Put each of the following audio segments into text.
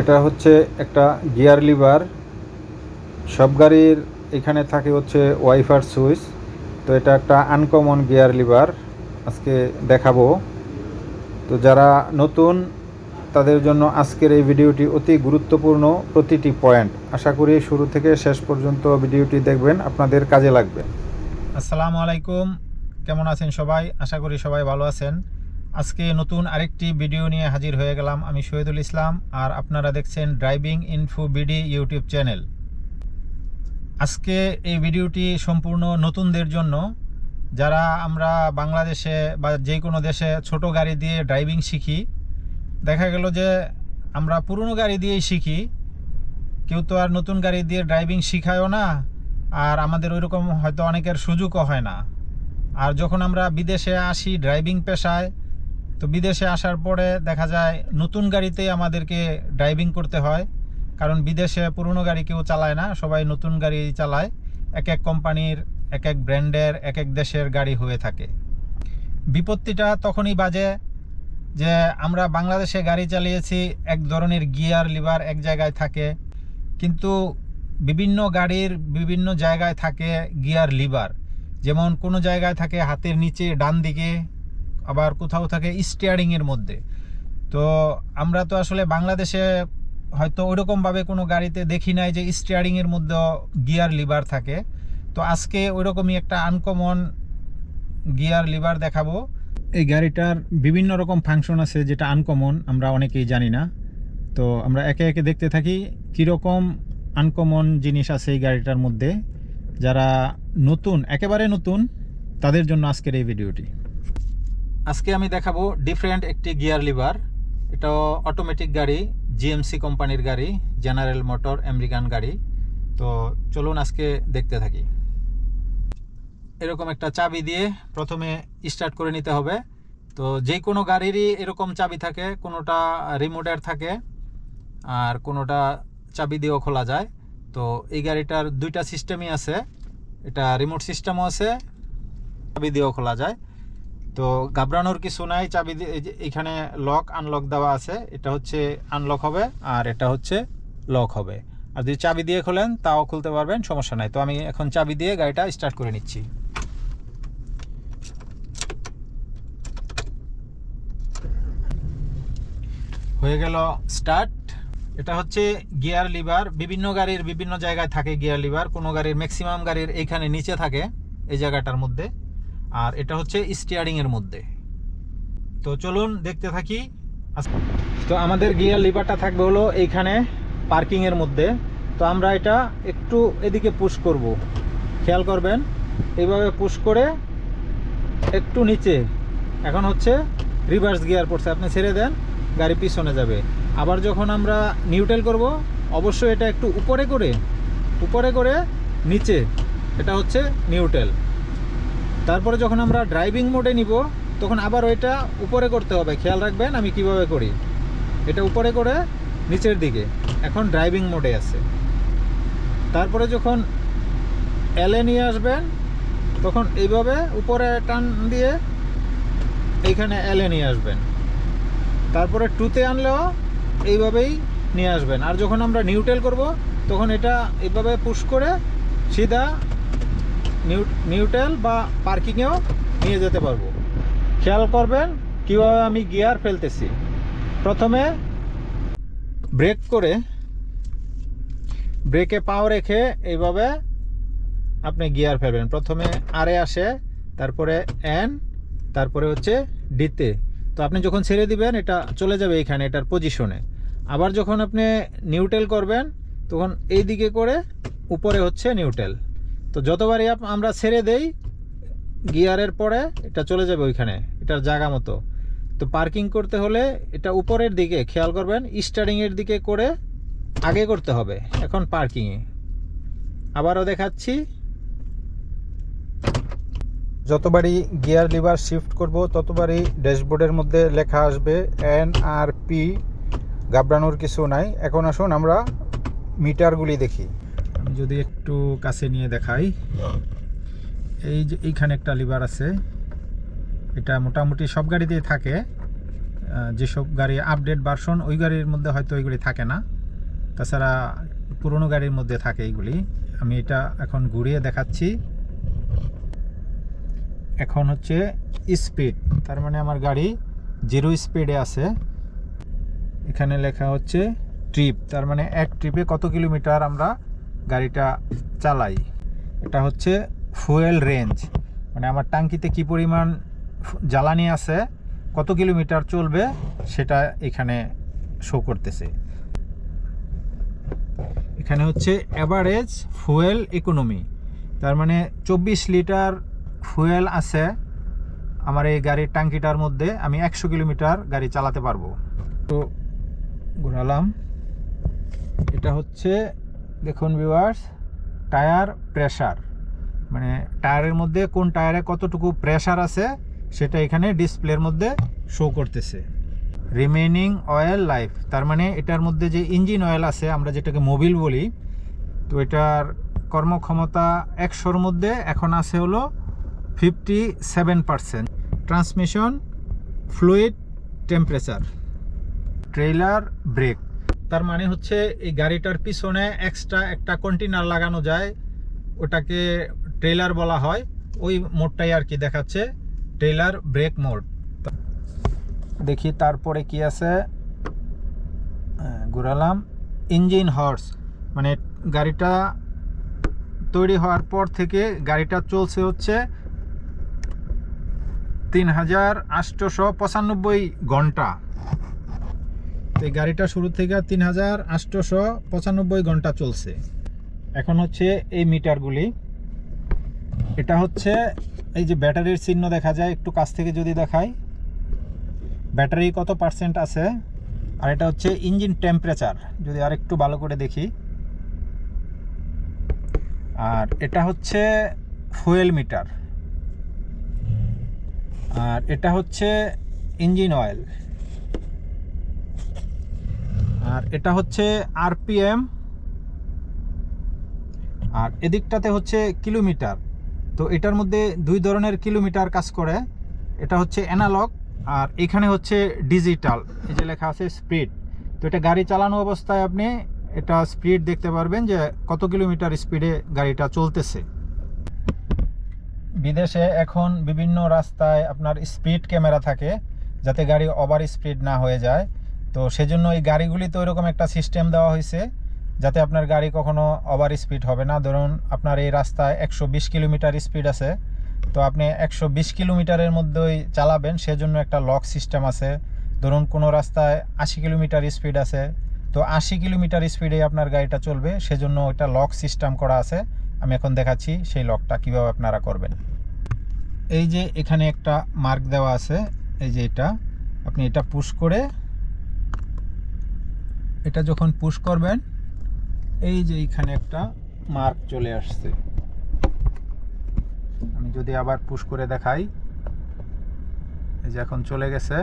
এটা হচ্ছে একটা গিয়ার লিভার। সব গাড়ির এখানে থাকে হচ্ছে ওয়াইফার সুইচ। তো এটা একটা আনকমন গিয়ার লিভার আজকে দেখাবো। তো যারা নতুন, তাদের জন্য আজকের এই ভিডিওটি অতি গুরুত্বপূর্ণ প্রতিটি পয়েন্ট। আশা করি শুরু থেকে শেষ পর্যন্ত ভিডিওটি দেখবেন, আপনাদের কাজে লাগবে। আসসালামু আলাইকুম। কেমন আছেন সবাই? আশা করি সবাই ভালো আছেন। আজকে নতুন আরেকটি ভিডিও নিয়ে হাজির হয়ে গেলাম আমি শহীদুল ইসলাম, আর আপনারা দেখছেন driving info BD YouTube channel আজকে এই ভিডিওটি সম্পূর্ণ নতুনদের জন্য। যারা আমরা বাংলাদেশে বা যে কোনো দেশে ছোট গাড়ি দিয়ে ড্রাইভিং শিখি, দেখা গেল যে আমরা পুরনো গাড়ি দিয়েই শিখি। কেউ তো আর নতুন গাড়ি দিয়ে ড্রাইভিং শিখায়ও না, আর আমাদের ওইরকম হয়তো অনেকের সুযোগও হয় না। আর যখন আমরা বিদেশে আসি ড্রাইভিং পেশায় তো বিদেশে আসার পরে দেখা যায় নতুন গাড়িতেই আমাদেরকে ড্রাইভিং করতে হয়। কারণ বিদেশে পুরনো গাড়ি কেউ চালায় না, সবাই নতুন গাড়ি চালায়। এক এক কোম্পানির, এক এক ব্র্যান্ডের, এক এক দেশের গাড়ি হয়ে থাকে। বিপত্তিটা তখনই বাজে যে আমরা বাংলাদেশে গাড়ি চালিয়েছি, এক ধরনের গিয়ার, লিভার এক জায়গায় থাকে। কিন্তু বিভিন্ন গাড়ির বিভিন্ন জায়গায় থাকে গিয়ার, লিভার। যেমন কোনো জায়গায় থাকে হাতের নিচে ডান দিকে আবার কোথাও থাকে স্টিয়ারিংয়ের মধ্যে। তো আমরা তো আসলে বাংলাদেশে হয়তো ওইরকমভাবে কোনো গাড়িতে দেখি নাই যে স্টিয়ারিংয়ের মধ্যে গিয়ার লিভার থাকে। তো আজকে ওইরকমই একটা আনকমন গিয়ার লিভার দেখাবো। এই গাড়িটার বিভিন্ন রকম ফাংশন আছে যেটা আনকমন আমরা অনেকেই জানি না। তো আমরা একে একে দেখতে থাকি কীরকম আনকমন জিনিস আছে এই গাড়িটার মধ্যে। যারা নতুন, একেবারে নতুন, তাদের জন্য আজকের এই ভিডিওটি আজকে আমি দেখাবো ডিফারেন্ট একটি গিয়ার লিভার এটা অটোমেটিক গাড়ি জিএমসি কোম্পানির গাড়ি জেনারেল মোটর আমেরিকান গাড়ি। তো চলুন আজকে দেখতে থাকি। এরকম একটা চাবি দিয়ে প্রথমে স্টার্ট করে নিতে হবে। তো যে কোনো গাড়িরই এরকম চাবি থাকে, কোনোটা রিমোটের থাকে, আর কোনোটা চাবি দিয়েও খোলা যায়। তো এই গাড়িটার দুইটা সিস্টেমই আছে। এটা রিমোট সিস্টেমও আছে, চাবি দিয়েও খোলা যায়। তো ঘাবড়ানোর কিছু নাই, চাবি এখানে লক আনলক দেওয়া আছে। এটা হচ্ছে আনলক হবে আর এটা হচ্ছে লক হবে। আর যদি চাবি দিয়ে খোলেন, তাও খুলতে পারবেন, সমস্যা নাই। তো আমি এখন চাবি দিয়ে গাড়িটা স্টার্ট করে নিচ্ছি। হয়ে গেল স্টার্ট এটা হচ্ছে গিয়ার লিভার বিভিন্ন গাড়ির বিভিন্ন জায়গায় থাকে গিয়ার লিভার কোনো গাড়ির ম্যাক্সিমাম গাড়ির এইখানে নিচে থাকে, এই জায়গাটার মধ্যে। আর এটা হচ্ছে স্টিয়ারিং এর মধ্যে। তো চলুন দেখতে থাকি। তো আমাদের গিয়ার লিভারটা থাকবে হলো এইখানে পার্কিং এর মধ্যে। তো আমরা এটা একটু এদিকে পুশ করব। খেয়াল করবেন, এইভাবে পুশ করে একটু নিচে। এখন হচ্ছে রিভার্স গিয়ার পড়ছে, আপনি ছেড়ে দেন, গাড়ি পিছনে যাবে। আবার যখন আমরা নিউট্রাল করব, অবশ্যই এটা একটু উপরে করে উপরে করে নিচে, এটা হচ্ছে নিউট্রাল তারপরে যখন আমরা ড্রাইভিং মোডে নিব, তখন আবার ওইটা উপরে করতে হবে। খেয়াল রাখবেন আমি কীভাবে করি। এটা উপরে করে নিচের দিকে। এখন ড্রাইভিং মোডে আছে। তারপরে যখন এলে নিয়ে আসবেন, তখন এইভাবে উপরে টান দিয়ে এইখানে এলে নিয়ে আসবেন। তারপরে টুতে আনলেও এইভাবেই নিয়ে আসবেন। আর যখন আমরা নিউটেল করব, তখন এটা এইভাবে পুশ করে সিধা নিউট্রাল বা পার্কিংয়েও নিয়ে যেতে পারব। খেয়াল করবেন কীভাবে আমি গিয়ার ফেলতেছি। প্রথমে ব্রেক করে ব্রেকে পাও রেখে এইভাবে আপনি গিয়ার ফেলবেন। প্রথমে আরে আসে, তারপরে এন, তারপরে হচ্ছে ডিতে। তো আপনি যখন ছেড়ে দিবেন, এটা চলে যাবে এইখানে এটার পজিশনে। আবার যখন আপনি নিউটেল করবেন, তখন এই দিকে করে উপরে হচ্ছে নিউট্রাল। তো যতবারই আমরা ছেড়ে দেই, গিয়ারের পরে এটা চলে যাবে ওইখানে, এটার জায়গা মতো। তো পার্কিং করতে হলে এটা উপরের দিকে, খেয়াল করবেন, স্টারিংয়ের দিকে করে আগে করতে হবে, এখন পার্কিংয়ে। আবারও দেখাচ্ছি। যতবারই গিয়ার লিভার শিফট করব, ততবারই ড্যাশবোর্ডের মধ্যে লেখা আসবে, এন আর পি, ঘাবড়ানোর কিছু নাই। এখন আসুন আমরা মিটারগুলি দেখি। যদি একটু কাছে নিয়ে দেখাই। এই যে এইখানে একটা লিভার আছে। এটা মোটামুটি সব গাড়িতেই থাকে। যেসব গাড়ি আপডেট ভার্সন, ওই গাড়ির মধ্যে হয়তো ওইগুলি থাকে না। তাছাড়া পুরনো গাড়ির মধ্যে থাকে এইগুলি। আমি এটা এখন ঘুরিয়ে দেখাচ্ছি। এখন হচ্ছে স্পিড। তার মানে আমার গাড়ি জিরো স্পিডে আছে। এখানে লেখা হচ্ছে ট্রিপ। তার মানে এক ট্রিপে কত কিলোমিটার আমরা গাড়িটা চালাই। এটা হচ্ছে ফুয়েল রেঞ্জ। মানে আমার টাঙ্কিতে কি পরিমাণ জ্বালানি আছে, কত কিলোমিটার চলবে, সেটা এখানে শো করতেছে। এখানে হচ্ছে অ্যাভারেজ ফুয়েল ইকোনমি তার মানে চব্বিশ লিটার ফুয়েল আছে আমার এই গাড়ির টাঙ্কিটার মধ্যে, আমি একশো কিলোমিটার গাড়ি চালাতে পারব। তো ঘোরালাম। এটা হচ্ছে দেখুন ভিউয়ার্স টায়ার প্রেশার মানে টায়ারের মধ্যে কোন টায়ারে কতটুকু প্রেশার আছে, সেটা এখানে ডিসপ্লের মধ্যে শো করতেছে। রিমেনিং অয়েল লাইফ তার মানে এটার মধ্যে যে ইঞ্জিন অয়েল আছে, আমরা যেটাকে মোবিল বলি, তো এটার কর্মক্ষমতা একশোর মধ্যে এখন আছে হলো fifty seven percent transmission fluid temperature trailer brake তার মানে হচ্ছে এই গাড়িটার পিছনে এক্সট্রা একটা কন্টেনার লাগানো যায়, ওটাকে ট্রেলার বলা হয়, ওই মোডটাই আর কি দেখাচ্ছে ট্রেলার ব্রেক মোড। দেখি তারপরে কি আছে? ঘুরালাম। ইঞ্জিন হর্স মানে গাড়িটা তৈরি হওয়ার পর থেকে গাড়িটা চলছে হচ্ছে তিন হাজার আটশোশো পঁচানব্বই ঘণ্টা। এই গাড়িটা শুরু থেকে তিন হাজার আটশোশো পঁচানব্বই ঘণ্টা চলছে। এখন হচ্ছে এই মিটারগুলি। এটা হচ্ছে এই যে ব্যাটারির চিহ্ন দেখা যায়, একটু কাছ থেকে যদি দেখাই। ব্যাটারি কত পার্সেন্ট আছে? আর এটা হচ্ছে ইঞ্জিন টেম্পারেচার, যদি আর একটু ভালো করে দেখি। আর এটা হচ্ছে ফুয়েল মিটার। আর এটা হচ্ছে ইঞ্জিন অয়েল। আর এটা হচ্ছে আরপিএম। আর এদিকটাতে হচ্ছে কিলোমিটার। তো এটার মধ্যে দুই ধরনের কিলোমিটার কাজ করে। এটা হচ্ছে অ্যানালগ আর এখানে হচ্ছে ডিজিটাল। এই যে লেখা আছে স্পিড। তো এটা গাড়ি চালানো অবস্থায় আপনি এটা স্পিড দেখতে পারবেন যে কত কিলোমিটার স্পিডে গাড়িটা চলতেছে। বিদেশে এখন বিভিন্ন রাস্তায় আপনার স্পিড ক্যামেরা থাকে যাতে গাড়ি ওভার স্পিড না হয়ে যায়। তো সেজন্য এই গাড়িগুলিতে ওইরকম একটা সিস্টেম দেওয়া হয়েছে যাতে আপনার গাড়ি কখনো ওভার স্পিড হবে না। ধরুন আপনার এই রাস্তায় একশো বিশ কিলোমিটার স্পিড আছে, তো আপনি একশো বিশ কিলোমিটারের মধ্যেই চালাবেন, সেজন্য একটা লক সিস্টেম আছে। ধরুন কোনো রাস্তায় আশি কিলোমিটার স্পিড আছে, তো আশি কিলোমিটার স্পিডে আপনার গাড়িটা চলবে, সেজন্য ওইটা লক সিস্টেম করা আছে। আমি এখন দেখাচ্ছি সেই লকটা কীভাবে আপনারা করবেন। এই যে এখানে একটা মার্ক দেওয়া আছে, এই যে এটা, আপনি এটা পুশ করে এটা যখন পুশ করবেন, এই যে এইখানে একটা মার্ক চলে আসছে। আমি যদি আবার পুশ করে দেখাই, এই যে এখন চলে গেছে,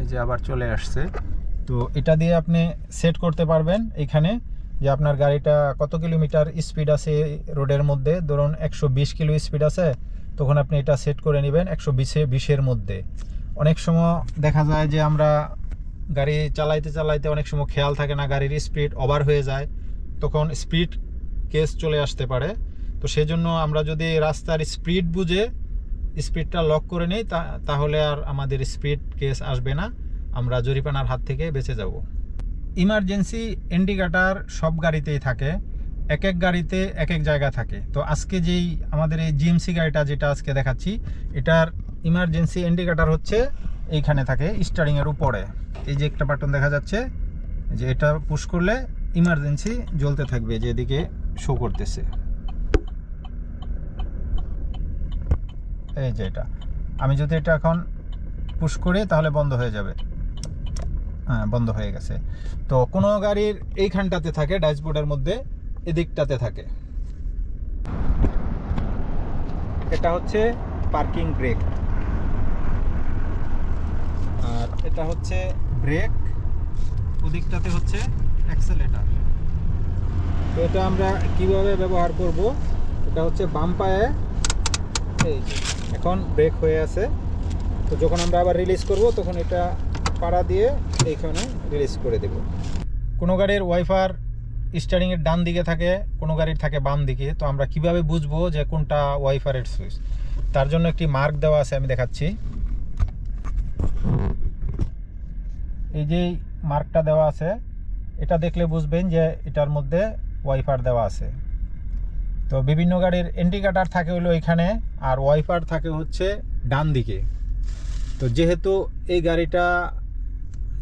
এই যে আবার চলে আসছে। তো এটা দিয়ে আপনি সেট করতে পারবেন এখানে যে আপনার গাড়িটা কত কিলোমিটার স্পিড আছে রোডের মধ্যে? ধরুন একশো বিশ কিলো স্পিড আছে, তখন আপনি এটা সেট করে নেবেন একশো বিশে, বিশের মধ্যে। অনেক সময় দেখা যায় যে আমরা গাড়ি চালাইতে চালাইতে অনেক সময় খেয়াল থাকে না, গাড়ির স্পিড ওভার হয়ে যায়, তখন স্পিড কেস চলে আসতে পারে। তো সেজন্য আমরা যদি রাস্তার স্পিড বুঝে স্পিডটা লক করে নিই তাহলে আর আমাদের স্পিড কেস আসবে না। আমরা জরিপানার হাত থেকে বেঁচে যাব। ইমার্জেন্সি ইন্ডিকেটার সব গাড়িতেই থাকে, এক এক গাড়িতে এক এক জায়গা থাকে। তো আজকে যেই আমাদের এই জিএমসি গাড়িটা যেটা আজকে দেখাচ্ছি, এটার ইমার্জেন্সি ইন্ডিকেটার হচ্ছে এইখানে থাকে স্টারিংয়ের উপরে। এই যে একটা বাটন দেখা যাচ্ছে, যে এটা পুশ করলে ইমার্জেন্সি জ্বলতে থাকবে যেদিকে শো করতেছে। এই যে এটা। আমি যদি এটা এখন পুশ করি, তাহলে বন্ধ হয়ে যাবে। হ্যাঁ বন্ধ হয়ে গেছে। তো কোনো গাড়ির এইখানটাতে থাকে ড্যাশবোর্ডের মধ্যে, এদিকটাতে থাকে। এটা হচ্ছে পার্কিং ব্রেক আর এটা হচ্ছে ব্রেক, ওদিকটাতে হচ্ছে অ্যাক্সেলেটার। তো এটা আমরা কীভাবে ব্যবহার করব? এটা হচ্ছে বাম পায়ে। এই এখন ব্রেক হয়ে আছে। তো যখন আমরা আবার রিলিজ করব, তখন এটা পাড়া দিয়ে এইখানে রিলিজ করে দেব। কোনো গাড়ির ওয়াইফার স্টারিংয়ের ডান দিকে থাকে, কোনো গাড়ির থাকে বাম দিকে। তো আমরা কীভাবে বুঝব যে কোনটা ওয়াইফারের সুইচ তার জন্য একটি মার্ক দেওয়া আছে, আমি দেখাচ্ছি। এই যে মার্কটা দেওয়া আছে, এটা দেখলে বুঝবেন যে এটার মধ্যে ওয়াইফার দেওয়া আছে। তো বিভিন্ন গাড়ির ইন্ডিকেটার থাকে হলো এখানে, আর ওয়াইফার থাকে হচ্ছে ডান দিকে। তো যেহেতু এই গাড়িটা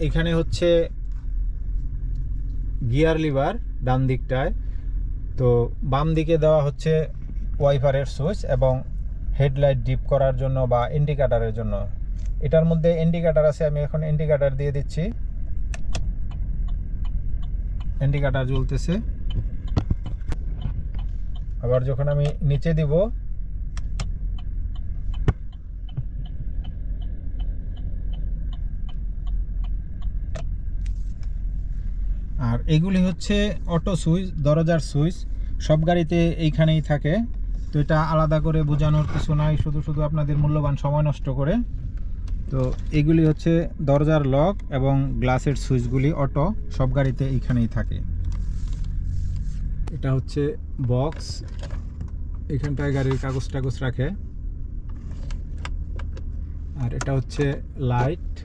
এখানে হচ্ছে গিয়ার লিভার ডান দিকটায়, তো বাম দিকে দেওয়া হচ্ছে ওয়াইফারের সুইচ এবং হেডলাইট ডিপ করার জন্য বা ইন্ডিকেটারের জন্য। এটার মধ্যে ইন্ডিকেটার আছে, আমি এখন ইন্ডিকেটার দিয়ে দিচ্ছি। ইন্ডিকেটার জ্বলতেছে। আবার যখন আমি নিচে দিব, আর এগুলি হচ্ছে অটো সুইচ দরজার সুইচ সব গাড়িতে এইখানেই থাকে। তো এটা আলাদা করে বোঝানোর কিছু নাই, শুধু শুধু আপনাদের মূল্যবান সময় নষ্ট করে। তো এগুলি হচ্ছে দরজার লক এবং গ্লাসের সুইচগুলি, অটো, সব গাড়িতে এইখানেই থাকে। এটা হচ্ছে বক্স। এখানটায় গাড়ির কাগজ টাগজ রাখে। আর এটা হচ্ছে লাইট।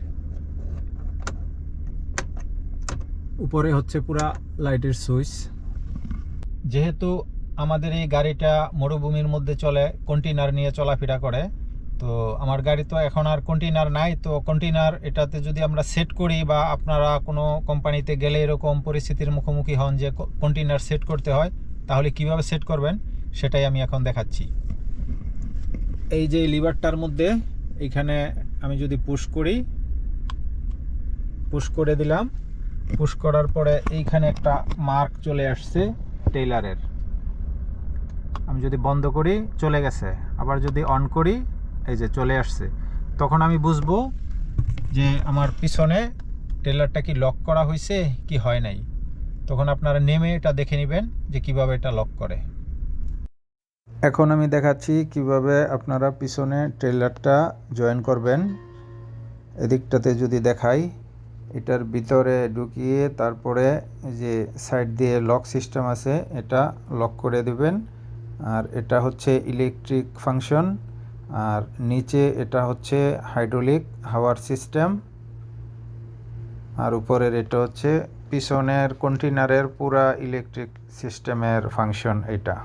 উপরে হচ্ছে পুরা লাইটের সুইচ। যেহেতু আমাদের এই গাড়িটা মরুভূমির মধ্যে চলে কন্টেনার নিয়ে চলাফেরা করে তো আমার গাড়ি তো এখন আর কন্টেনার নাই, তো কন্টেনার এটাতে যদি আমরা সেট করি বা আপনারা কোনো কোম্পানিতে গেলে এরকম পরিস্থিতির মুখোমুখি হন যে কন্টেনার সেট করতে হয়, তাহলে কীভাবে সেট করবেন? সেটাই আমি এখন দেখাচ্ছি। এই যে লিভারটার মধ্যে এইখানে আমি যদি পুশ করি পুশ করে দিলাম। পুশ করার পরে এইখানে একটা মার্ক চলে আসছে টেইলারের আমি যদি বন্ধ করি, চলে গেছে। আবার যদি অন করি এই যে চলে আসছে। তখন আমি বুঝব যে আমার পিছনে টেলারটা কি লক করা হয়েছে কি হয় নাই। তখন আপনারা নেমে এটা দেখে নেবেন যে কীভাবে এটা লক করে। এখন আমি দেখাচ্ছি কীভাবে আপনারা পিছনে ট্রেলারটা জয়েন করবেন। এদিকটাতে যদি দেখাই, এটার ভিতরে ঢুকিয়ে তারপরে যে সাইড দিয়ে লক সিস্টেম আছে, এটা লক করে দেবেন। আর এটা হচ্ছে ইলেকট্রিক ফাংশন আর নিচে এটা হচ্ছে হাইড্রোলিক হাওয়ার সিস্টেম। আর উপরের এটা হচ্ছে পিছনের কন্টেনারের পুরা ইলেকট্রিক সিস্টেমের ফাংশন এটা।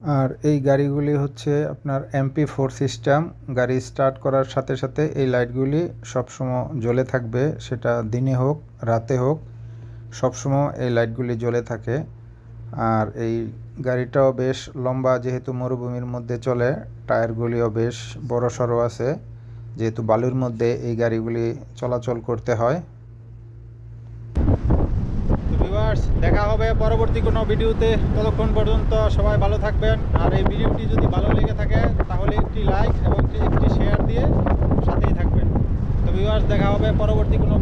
আর এই গাড়িগুলি হচ্ছে আপনার এমপি ফোর সিস্টেম। গাড়ি স্টার্ট করার সাথে সাথে এই লাইটগুলি সবসময় জ্বলে থাকবে, সেটা দিনে হোক, রাতে হোক, সবসময় এই লাইটগুলি জ্বলে থাকে। আর এই গাড়িটাও বেশ লম্বা, যেহেতু মরুভূমির মধ্যে চলে, টায়ারগুলিও বেশ বড় সড়ো আছে। যেহেতু বালুর মধ্যে এই গাড়িগুলি চলাচল করতে হয়। দেখা হবে পরবর্তী কোনো ভিডিওতে। ততক্ষণ পর্যন্ত সবাই ভালো থাকবেন। আর এই ভিডিওটি যদি ভালো লেগে থাকে, তাহলে একটি লাইক এবং একটি শেয়ার দিয়ে সাথেই থাকবেন। তো ভিউয়ার্স দেখা হবে পরবর্তী কোনো